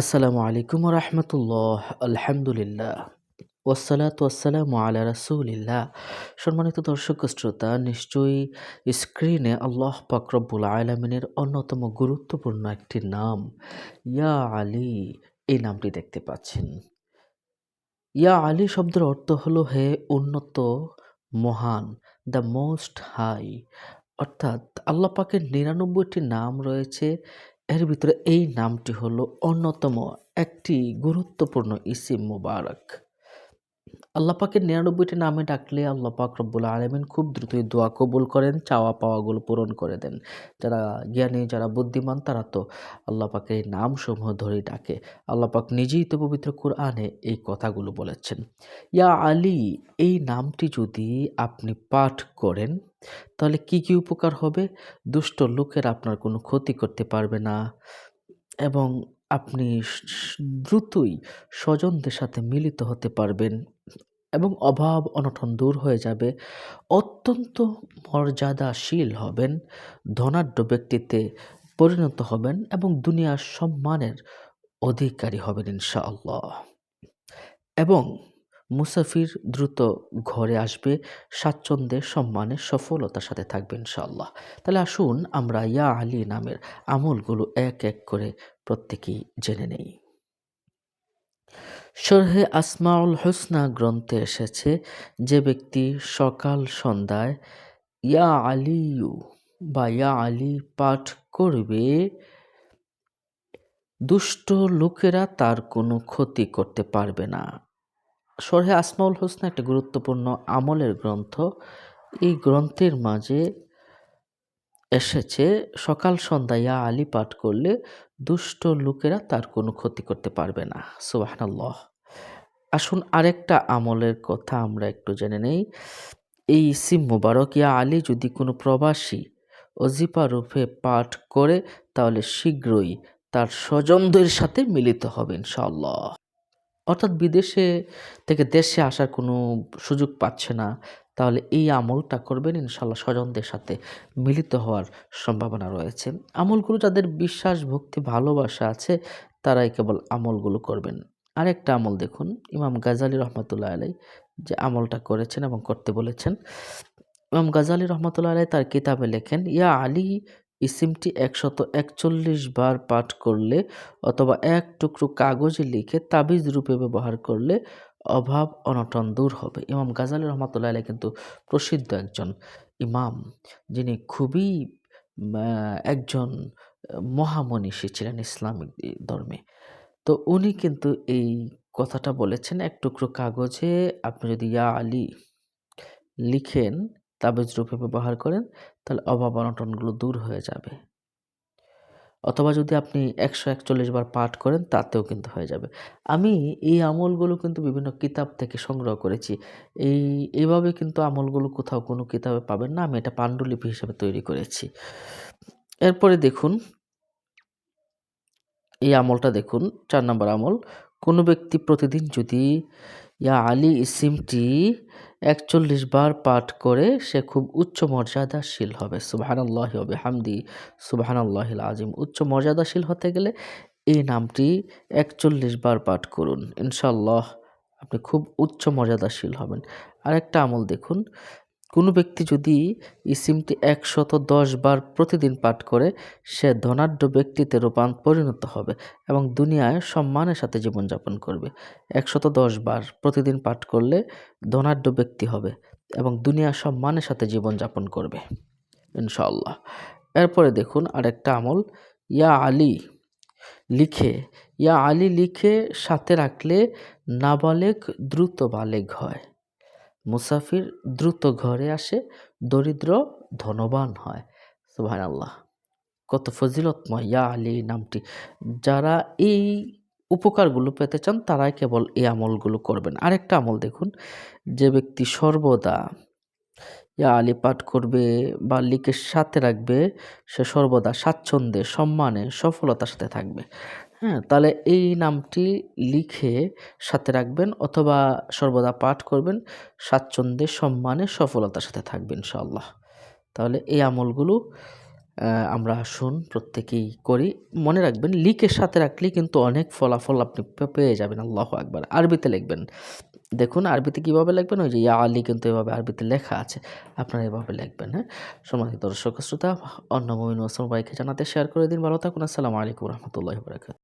আসসালামু আলাইকুম রহমতুল্লাহ আলহামদুলিল্লাহ ওয়াসালাত ওয়াসালাম আলা রাসুলিল্লাহ। সম্মানিত দর্শক শ্রোতা, নিশ্চয়ই স্ক্রিনে আল্লাহ পাকরব্বুল আলমিনের অন্যতম গুরুত্বপূর্ণ একটি নাম, ইয়া আলী, এই নামটি দেখতে পাচ্ছেন। ইয়া আলী শব্দের অর্থ হলো হে উন্নত, মহান, দ্য মোস্ট হাই। অর্থাৎ আল্লাহ পাকের নিরানব্বইটি নাম রয়েছে এর ভিতরে এই নামটি হলো অন্যতম একটি গুরুত্বপূর্ণ ইসিম মুবারক। আল্লাহ পাকের নিরানব্বইটি নামে ডাকলে আল্লাহ পাক রব্বুল আলমিন খুব দ্রুতই দোয়া কবুল করেন, চাওয়া পাওয়াগুলো পূরণ করে দেন। যারা জ্ঞানী, যারা বুদ্ধিমান, তারা তো আল্লাহ পাকের এই নামসমূহ ধরেই ডাকে। আল্লাহ পাক নিজেই তো পবিত্র কোরআনে এই কথাগুলো বলেছেন। ইয়া আলী, এই নামটি যদি আপনি পাঠ করেন তাহলে কি কি উপকার হবে? দুষ্ট লোকের আপনার কোনো ক্ষতি করতে পারবে না। এবং আপনি দ্রুতই স্বজনদের সাথে মিলিত হতে পারবেন এবং অভাব অনটন দূর হয়ে যাবে। অত্যন্ত মর্যাদাশীল হবেন, ধনাঢ্য ব্যক্তিতে পরিণত হবেন এবং দুনিয়ার সম্মানের অধিকারী হবেন ইনশাআল্লাহ। এবং মুসাফির দ্রুত ঘরে আসবে, স্বাচ্ছন্দ্যে, সম্মানে, সফলতার সাথে থাকবে ইনশাআল্লাহ। তাহলে আসুন আমরা ইয়া আলী নামের আমলগুলো এক এক করে প্রত্যেকেই জেনে নেই। শরহে আসমাউল হোসনা গ্রন্থে এসেছে, যে ব্যক্তি সকাল সন্ধ্যায় ইয়া আলিউ বা ইয়া আলী পাঠ করবে, দুষ্ট লোকেরা তার কোনো ক্ষতি করতে পারবে না। শরহে আসমাউল হোসনা একটা গুরুত্বপূর্ণ আমলের গ্রন্থ। এই গ্রন্থের মাঝে এসেছে, সকাল সন্ধ্যা ইয়া আলী পাঠ করলে দুষ্ট লোকেরা তার কোনো ক্ষতি করতে পারবে না। সুবাহান্লাহ আসুন আরেকটা আমলের কথা আমরা একটু জেনে নেই। এই ইসিম মুবারক ইয়া আলী যদি কোনো প্রবাসী অজিপা রূপে পাঠ করে, তাহলে শীঘ্রই তার স্বজনদের সাথে মিলিত হবে ইনশাল্লাহ অর্থাৎ বিদেশে থেকে দেশে আসার কোনো সুযোগ পাচ্ছে না, তাহলে এই আমলটা করবেন ইনশাল্লাহ স্বজনদের সাথে মিলিত হওয়ার সম্ভাবনা রয়েছে। আমলগুলো যাদের বিশ্বাস, ভক্তি, ভালোবাসা আছে, তারাই কেবল আমলগুলো করবেন। আরেকটা আমল দেখুন, ইমাম গাজালি রহমতুল্লাহ আলাই যে আমলটা করেছেন এবং করতে বলেছেন। ইমাম গাজালি রহমতুল্লাহ আলাই তার কিতাবে লেখেন, ইয়া আলী ইসিমটি একশত একচল্লিশ বার পাঠ করলে অথবা এক টুকরো কাগজে লিখে তাবিজ রূপে ব্যবহার করলে অভাব অনটন দূর হবে। ইমাম গাজালি রহমতুল্লাহ আলাই কিন্তু প্রসিদ্ধ একজন ইমাম যিনি খুবই একজন মহামনীষী ছিলেন ইসলামিক ধর্মে। তো উনি কিন্তু এই কথাটা বলেছেন, এক টুকরো কাগজে আপনি যদি ইয়া আলী লিখেন তাবিজ রূপে ব্যবহার করেন, তাহলে অভাব অনটনগুলো দূর হয়ে যাবে। অথবা যদি আপনি একশো একচল্লিশ বার পাঠ করেন, তাতেও কিন্তু হয়ে যাবে। আমি এই আমলগুলো কিন্তু বিভিন্ন কিতাব থেকে সংগ্রহ করেছি। এই এইভাবে কিন্তু আমলগুলো কোথাও কোনো কিতাবে পাবেন না। আমি এটা পাণ্ডুলিপি হিসেবে তৈরি করেছি। এরপরে দেখুন, এই আমলটা দেখুন, চার নম্বর আমল। কোনো ব্যক্তি প্রতিদিন যদি ইয়া আলী ইসিমটি একচল্লিশ বার পাঠ করে সে খুব উচ্চ মর্যাদাশীল হবে। সুবাহান আল্লাহ হবে হামদি সুবাহান আল্লাহ আজিম উচ্চ মর্যাদাশীল হতে গেলে এই নামটি একচল্লিশ বার পাঠ করুন। ইনশাল্লাহ আপনি খুব উচ্চ মর্যাদাশীল হবেন। আরেকটা আমল দেখুন। কোনো ব্যক্তি যদি ইসিমটি একশত দশ বার প্রতিদিন পাঠ করে, সে ধনাঢ্য ব্যক্তিতে রূপান পরিণত হবে এবং দুনিয়ায় সম্মানের সাথে জীবনযাপন করবে। একশত দশ বার প্রতিদিন পাঠ করলে ধনাঢ্য ব্যক্তি হবে এবং দুনিয়া সম্মানের সাথে জীবনযাপন করবে। ইনশাল্লাহ এরপরে দেখুন আরেকটা আমল, ইয়া আলী লিখে, ইয়া আলী লিখে সাথে রাখলে নাবালেক দ্রুত বালেক হয়। মুসাফির দ্রুত ঘরে আসে, দরিদ্র ধনবান হয়। সুহান আল্লাহ কত ফজিলতময়। ইয়া আলী নামটি। যারা এই উপকারগুলো পেতে চান, তারাই কেবল এই আমলগুলো করবেন। আরেকটা আমল দেখুন, যে ব্যক্তি সর্বদা ইয়া আলী পাঠ করবে বা লিকের সাথে রাখবে, সে সর্বদা স্বাচ্ছন্দ্যে, সম্মানে, সফলতার সাথে থাকবে। হ্যাঁ তাহলে এই নামটি লিখে সাথে রাখবেন অথবা সর্বদা পাঠ করবেন। স্বাচ্ছন্দ্যে, সম্মানে, সফলতার সাথে থাকবেন ইনশাআল্লাহ। তাহলে এই আমলগুলো আমরা আসুন প্রত্যেকেই করি। মনে রাখবেন লিখে সাথে রাখলেই কিন্তু অনেক ফলাফল আপনি পেয়ে যাবেন, আল্লাহ আকবার। আরবিতে লিখবেন। দেখুন, আরবিতে কীভাবে লিখবেন? ওই যে ইয়া আলী কিন্তু এভাবে আরবিতে লেখা আছে। আপনারা এভাবে লিখবেন হ্যাঁ? সম্মানিত দর্শক, শ্রোতা, অন্য মমিন জানাতে শেয়ার করে দিন। ভালো থাকুন। আসসালামু আলাইকুম রহমতুল্লাহ বরাকাত